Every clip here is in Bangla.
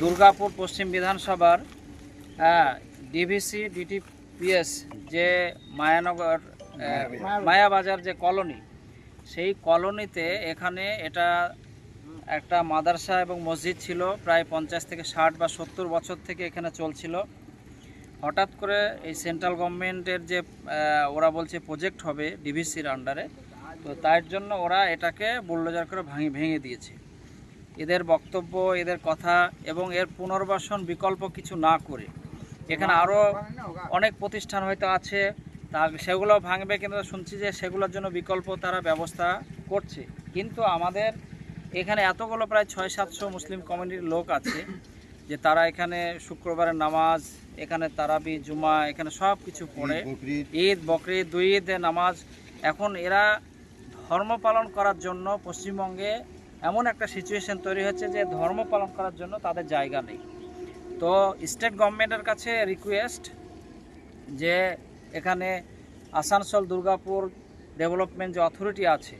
দুর্গাপুর পশ্চিম বিধানসভার ডিভিসি ডিটিপিএস যে মায়ানগর মায়াবাজার যে কলোনি, সেই কলোনিতে এখানে এটা একটা মাদ্রাসা এবং মসজিদ ছিল, প্রায় পঞ্চাশ থেকে ষাট বা সত্তর বছর থেকে এখানে চলছিল। হঠাৎ করে এই সেন্ট্রাল গভর্নমেন্টের যে ওরা বলছে প্রজেক্ট হবে ডিভিসির আন্ডারে তো তার জন্য ওরা এটাকে বুলডোজার করে ভাঙি, ভেঙে দিয়েছে। এদের বক্তব্য এদের কথা এবং এর পুনর্বাসন বিকল্প কিছু না করে। এখানে আরও অনেক প্রতিষ্ঠান হয়তো আছে তা সেগুলো ভাঙবে কিন্তু শুনছি যে সেগুলোর জন্য বিকল্প তারা ব্যবস্থা করছে। কিন্তু আমাদের এখানে এতগুলো প্রায় ছয় সাতশো মুসলিম কমিউনিটির লোক আছে যে তারা এখানে শুক্রবারের নামাজ এখানে তারাবি জুমা এখানে সব কিছু পড়ে। ঈদ বকরিদ দুই ঈদের নামাজ। এখন এরা ধর্ম পালন করার জন্য পশ্চিমবঙ্গে এমন একটা সিচুয়েশন তৈরি হচ্ছে যে ধর্ম পালন করার জন্য তাদের জায়গা নেই। তো স্টেট গভর্নমেন্টের কাছে রিকোয়েস্ট যে এখানে আসানসোল, দুর্গাপুর ডেভেলপমেন্ট যে অথরিটি আছে,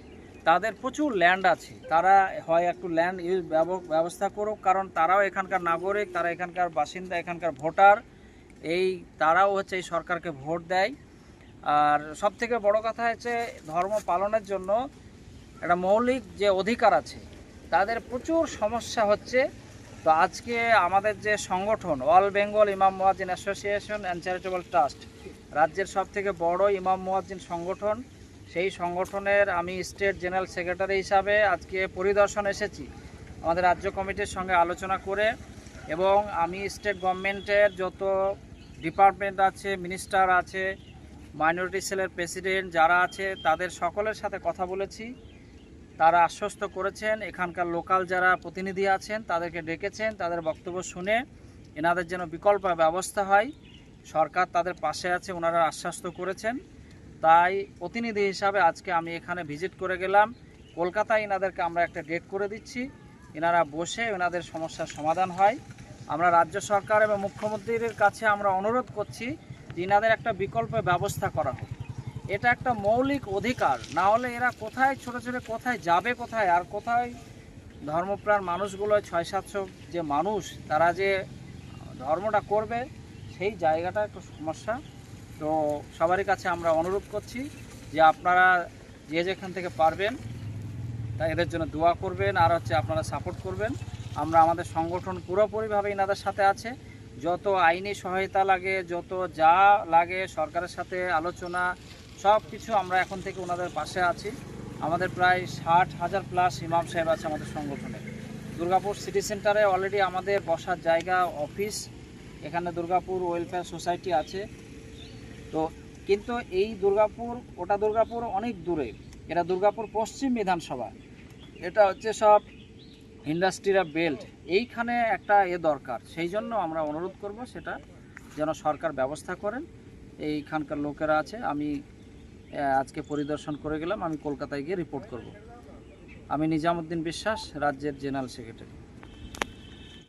তাদের প্রচুর ল্যান্ড আছে। তারা হয় একটু ল্যান্ড ইউজ ব্যবস্থা করুক, কারণ তারাও এখানকার নাগরিক, তারা এখানকার বাসিন্দা, এখানকার ভোটার। এই তারাও হচ্ছে এই সরকারকে ভোট দেয়। আর সব থেকে বড় কথা হচ্ছে ধর্ম পালনের জন্য একটা মৌলিক যে অধিকার আছে তাদের প্রচুর সমস্যা হচ্ছে। তো আজকে আমাদের যে সংগঠন অল বেঙ্গল ইমাম মুয়াজ্জিন অ্যাসোসিয়েশন অ্যান্ড চ্যারিটেবল ট্রাস্ট, রাজ্যের সব থেকে বড় ইমাম মুয়াজ্জিন সংগঠন, সেই সংগঠনের আমি স্টেট জেনারেল সেক্রেটারি হিসাবে আজকে পরিদর্শন এসেছি। আমাদের রাজ্য কমিটির সঙ্গে আলোচনা করে এবং আমি স্টেট গভর্নমেন্টের যত ডিপার্টমেন্ট আছে, মিনিস্টার আছে, মাইনরিটি সেলের প্রেসিডেন্ট যারা আছে, তাদের সকলের সাথে কথা বলেছি। তারা আশ্বস্ত করেছেন, এখানকার লোকাল যারা প্রতিনিধি আছেন, তাদেরকে ডেকেছেন, তাদের বক্তব্য শুনে এনাদের যেন বিকল্প ব্যবস্থা হয়, সরকার তাদের পাশে আছে, ওনারা আশ্বস্ত করেছেন। তাই প্রতিনিধি হিসাবে আজকে আমি এখানে ভিজিট করে গেলাম। কলকাতায় এনাদেরকে আমরা একটা ডেট করে দিচ্ছি। এনারা বসে এনাদের সমস্যার সমাধান হয়। আমরা রাজ্য সরকার এবং মুখ্যমন্ত্রীর কাছে আমরা অনুরোধ করছি যে এনাদের একটা বিকল্প ব্যবস্থা করা হোক। এটা একটা মৌলিক অধিকার। না হলে এরা কোথায়, ছোট ছোট কোথায় যাবে কোথায়? আর কোথায়? ধর্মপ্রাণ মানুষগুলো ছয় সাতশো যে মানুষ, তারা যে ধর্মটা করবে, সেই জায়গাটা একটু সমস্যা। তো সবারই কাছে আমরা অনুরোধ করছি যে আপনারা যে যেখান থেকে পারবেন, তা এদের জন্য দোয়া করবেন আর হচ্ছে আপনারা সাপোর্ট করবেন। আমরা আমাদের সংগঠন পুরোপুরিভাবে এনাদের সাথে আছে। যত আইনি সহায়তা লাগে, যত যা লাগে সরকারের সাথে আলোচনা সব কিছু আমরা এখন থেকে ওনাদের পাশে আছি। আমাদের প্রায় ষাট হাজার প্লাস ইমাম সাহেব আছে আমাদের সংগঠনে। দুর্গাপুর সিটি সেন্টারে অলরেডি আমাদের বসার জায়গা অফিস এখানে দুর্গাপুর ওয়েলফেয়ার সোসাইটি আছে। তো কিন্তু এই দুর্গাপুর, ওটা দুর্গাপুর অনেক দূরে। এটা দুর্গাপুর পশ্চিম বিধানসভা। এটা হচ্ছে সব ইন্ডাস্ট্রিরা বেল্ট এইখানে একটা এ দরকার। সেই জন্য আমরা অনুরোধ করব সেটা যেন সরকার ব্যবস্থা করেন। এইখানকার লোকেরা আছে। আমি আজকে পরিদর্শন করে গেলাম, আমি কলকাতায় গিয়ে রিপোর্ট করব। আমি নিজামুদ্দিন বিশ্বাস, রাজ্যের জেনারেল সেক্রেটারি